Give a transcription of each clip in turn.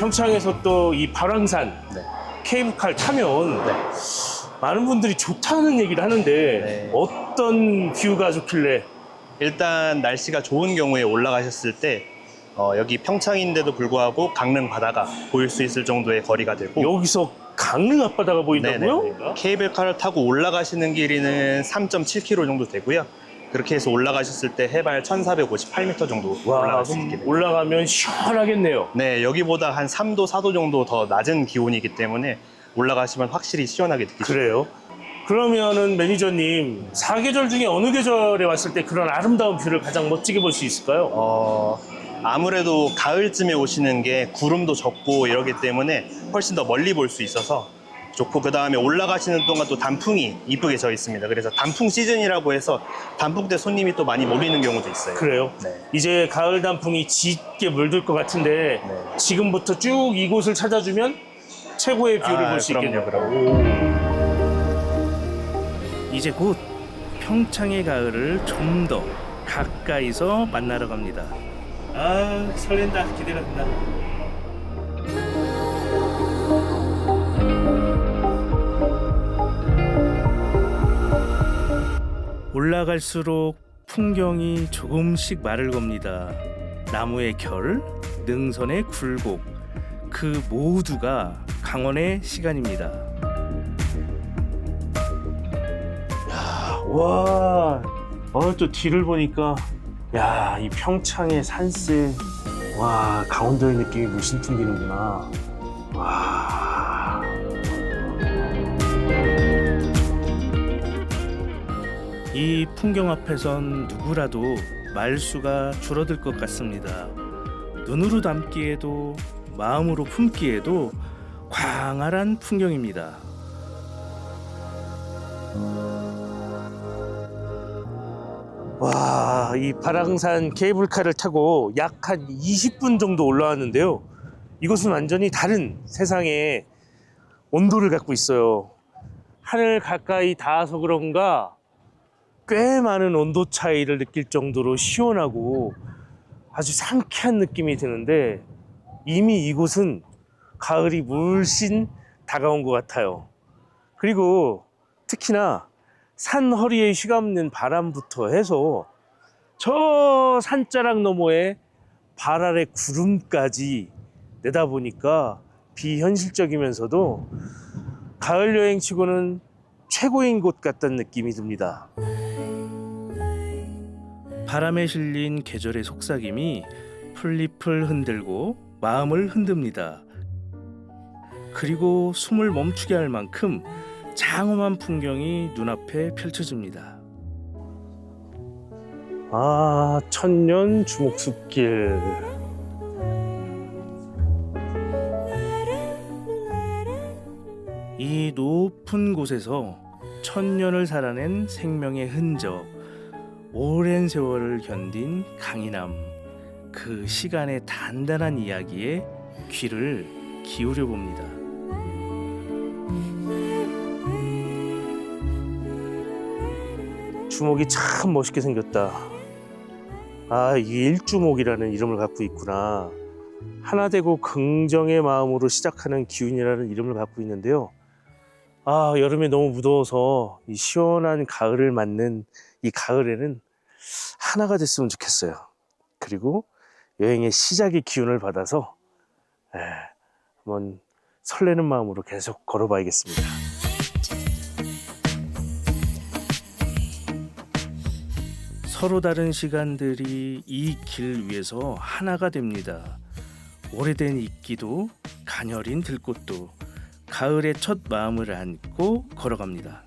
평창에서 또 이 발왕산 네. 케이블카를 타면 네. 많은 분들이 좋다는 얘기를 하는데 네. 어떤 뷰가 좋길래 일단 날씨가 좋은 경우에 올라가셨을 때 어, 여기 평창인데도 불구하고 강릉 바다가 보일 수 있을 정도의 거리가 되고 여기서 강릉 앞바다가 보인다고요? 네네네. 케이블카를 타고 올라가시는 길이는 3.7km 정도 되고요. 그렇게 해서 올라가셨을 때 해발 1,458m 정도 와, 올라갈 수 있게 됩니다. 올라가면 시원하겠네요. 네, 여기보다 한 3도, 4도 정도 더 낮은 기온이기 때문에 올라가시면 확실히 시원하게 느끼실 그래요? 그러면은 매니저님 사계절 중에 어느 계절에 왔을 때 그런 아름다운 뷰를 가장 멋지게 볼 수 있을까요? 어, 아무래도 가을쯤에 오시는 게 구름도 적고 이러기 때문에 훨씬 더 멀리 볼 수 있어서 좋고 그 다음에 올라가시는 동안 또 단풍이 이쁘게 져 있습니다. 그래서 단풍 시즌이라고 해서 단풍 때 손님이 또 많이 몰리는 경우도 있어요. 그래요? 네. 이제 가을 단풍이 짙게 물들 것 같은데 네. 지금부터 쭉 이곳을 찾아주면 최고의 뷰를 아, 볼 수 있겠네요. 이제 곧 평창의 가을을 좀 더 가까이서 만나러 갑니다. 아 설렌다 기대가 된다. 올라갈수록 풍경이 조금씩 말을 겁니다. 나무의 결, 능선의 굴곡, 그 모두가 강원의 시간입니다. 와, 어, 또 뒤를 보니까, 야, 이 평창의 산세, 와, 강원도의 느낌이 물씬 튕기는구나. 와. 이 풍경 앞에선 누구라도 말수가 줄어들 것 같습니다. 눈으로 담기에도 마음으로 품기에도 광활한 풍경입니다. 와, 이 발왕산 케이블카를 타고 약 한 20분 정도 올라왔는데요. 이곳은 완전히 다른 세상의 온도를 갖고 있어요. 하늘 가까이 닿아서 그런가 꽤 많은 온도 차이를 느낄 정도로 시원하고 아주 상쾌한 느낌이 드는데 이미 이곳은 가을이 물씬 다가온 것 같아요. 그리고 특히나 산 허리에 휘감는 바람부터 해서 저 산자락 너머에 발 아래 구름까지 내다보니까 비현실적이면서도 가을 여행치고는 최고인 곳 같다는 느낌이 듭니다. 바람에 실린 계절의 속삭임이 풀잎을 흔들고 마음을 흔듭니다. 그리고 숨을 멈추게 할 만큼 장엄한 풍경이 눈앞에 펼쳐집니다. 아, 천년 주목숲길. 이 높은 곳에서 천년을 살아낸 생명의 흔적, 오랜 세월을 견딘 강인함, 그 시간의 단단한 이야기에 귀를 기울여 봅니다. 주목이 참 멋있게 생겼다. 아, 이 일주목이라는 이름을 갖고 있구나. 하나 되고 긍정의 마음으로 시작하는 기운이라는 이름을 갖고 있는데요. 아, 여름에 너무 무더워서 이 시원한 가을을 맞는 이 가을에는 하나가 됐으면 좋겠어요. 그리고 여행의 시작의 기운을 받아서 에, 한번 설레는 마음으로 계속 걸어봐야겠습니다. 서로 다른 시간들이 이 길 위에서 하나가 됩니다. 오래된 이끼도 가녀린 들꽃도 가을의 첫 마음을 안고 걸어갑니다.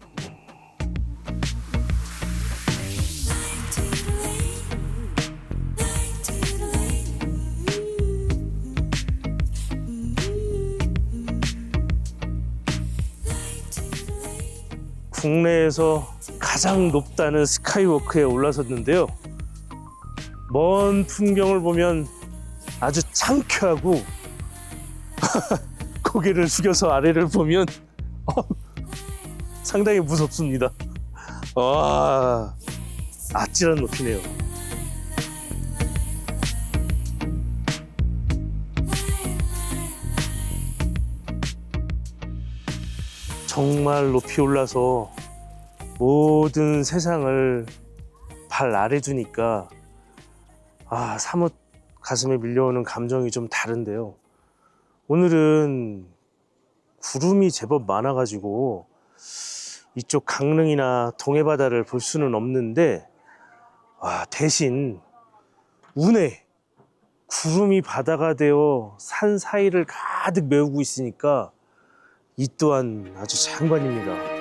국내에서 가장 높다는 스카이워크에 올라섰는데요. 먼 풍경을 보면 아주 창쾌하고 고개를 숙여서 아래를 보면 어, 상당히 무섭습니다. 와, 아찔한 높이네요. 정말 높이 올라서 모든 세상을 발 아래 두니까 아, 사뭇 가슴에 밀려오는 감정이 좀 다른데요. 오늘은 구름이 제법 많아가지고 이쪽 강릉이나 동해바다를 볼 수는 없는데 와 대신 운에 구름이 바다가 되어 산 사이를 가득 메우고 있으니까 이 또한 아주 장관입니다.